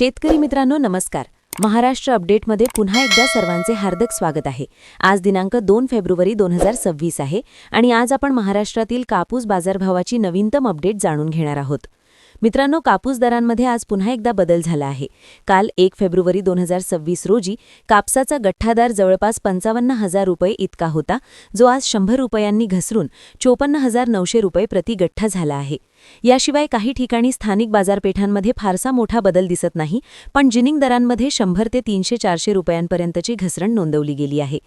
शेतकरी मित्रांनो नमस्कार. महाराष्ट्र अपडेटमध्ये पुन्हा एकदा सर्वांचे हार्दिक स्वागत आहे. आज दिनांक दोन फेब्रुवारी दोन हजार सव्वीस आहे आणि आज आपण महाराष्ट्रातील कापूस बाजारभावाची नवीनतम अपडेट जाणून घेणार आहोत. मित्रांनो कापूस दरांमध्ये आज पुन्हा एकदा बदल झाला आहे. काल एक फेब्रुवारी दोन हजार सव्वीस रोजी कापसाचा गठ्ठा दर जवळपास पंचावन्न हजार रुपये इतका होता जो आज शंभर रुपयांनी घसरून चोपन्न हजार नऊशे रुपये प्रति गठ्ठा झाला आहे. याशिवाय काही ठिकाणी स्थानिक बाजारपेठांमध्ये फारसा मोठा बदल दिसत नाही पण जिनिंग दरांमध्ये शंभर ते तीनशे चारशे रुपयांपर्यंतची घसरण नोंदवली गेली आहे.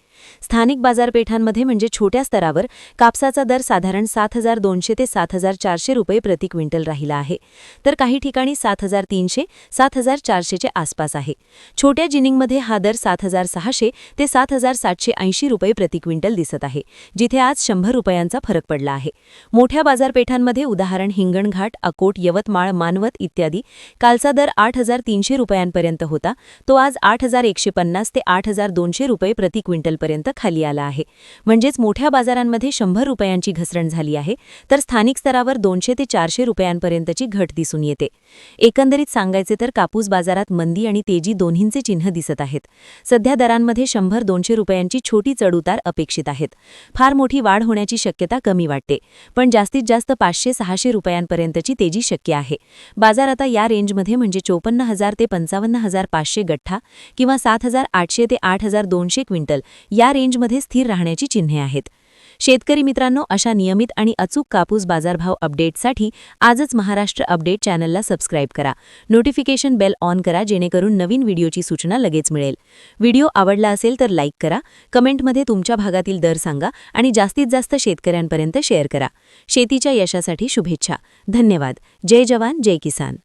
स्थानिक बाजारपेठांमध्ये म्हणजे छोट्या स्तरावर कापसाचा दर साधारण सात हजार दोनशे ते सात हजार चारशे रुपये प्रति क्विंटल राहिला आहे. तर काही ठिकाणी सात हजार तीनशे सात हजार चारशेचे आसपास आहे. छोट्या जिनिंगमध्ये हा दर सात हजार सहाशे ते सात हजार सातशे ऐंशी रुपये प्रति क्विंटल दिसत आहे जिथे आज शंभर रुपयांचा फरक पडला आहे. मोठ्या बाजारपेठांमध्ये उदाहरण हिंगणघाट अकोट यवतमाळ मानवत इत्यादी. कालचा दर आठ हजार तीनशे रुपयांपर्यंत होता. तो आज आठ हजार एकशे पन्नास ते आठ हजार दोनशे रुपये प्रति क्विंटलपर्यंत खाली आला आहे. म्हणजेच मोठ्या बाजारांमध्ये शंभर रुपयांची घसरण झाली आहे तर स्थानिक स्तरावर दोनशे ते चारशे रुपयांपर्यंतची घट दिसून येते. एकंदरीत सांगायचे तर कापूस बाजारात मंदी आणि तेजी दोन्हींचे चिन्ह दिसत आहेत. सध्या दरांमध्ये शंभर दोनशे रुपयांची छोटी चढउतार अपेक्षित आहेत. फार मोठी वाढ होण्याची शक्यता कमी वाटते. पण जास्तीत जास्त पाचशे सहाशे रुपयांपर्यंतची तेजी शक्य आहे. बाजार आता या रेंजमध्ये म्हणजे चोपन्न हजार ते पंचावन्न हजार पाचशे गठ्ठा किंवा सात हजार आठशे ते आठ हजार दोनशे क्विंटल या रेंजमध्ये स्थिर राहण्याची चिन्हे आहेत. शेतकरी मित्रांनो अशा नियमित आणि अचूक कापूस बाजारभाव अपडेटसाठी आजच महाराष्ट्र अपडेट चॅनलला सबस्क्राईब करा. नोटिफिकेशन बेल ऑन करा जेणेकरून नवीन व्हिडिओची सूचना लगेच मिळेल. व्हिडिओ आवडला असेल तर लाईक करा कमेंटमध्ये तुमच्या भागातील दर सांगा आणि जास्तीत जास्त शेतकऱ्यांपर्यंत शेअर करा. शेतीच्या यशासाठी शुभेच्छा. धन्यवाद. जय जवान जय किसान.